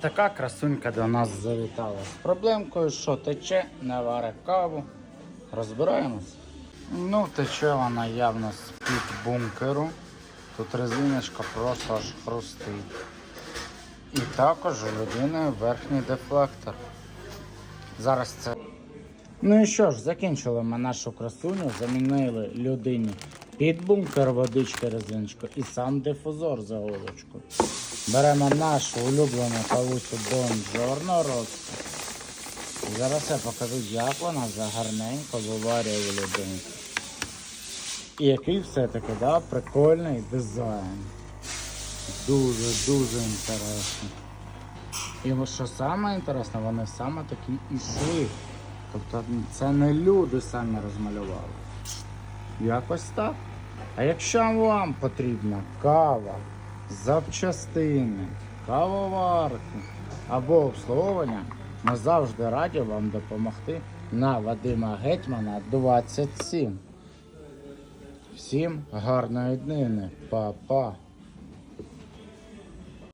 Така красунька до нас завітала з проблемкою, що тече, не варе каву. Розбираємось. Ну, тече вона явно з-під бункеру. Тут резиночка просто аж хрустить. І також у людини верхній дефлектор. Зараз це. Ну і що ж, закінчили ми нашу красуню, замінили людині під бункер водички резиночку і сам дифузор за голочку. Беремо нашу улюблену кавусю Бонжорно Роксі. Зараз я покажу, як вона загарненько виварює у людини. І який все-таки да, прикольний дизайн. Дуже-дуже інтересно. І ось що саме інтересне, вони саме такі і йшли. Тобто це не люди самі розмалювали. Якось так. А якщо вам потрібна кава, запчастини, кавоварки або обслуговування, ми завжди раді вам допомогти на Вадима Гетьмана 27. Всім гарної днини, Па-па!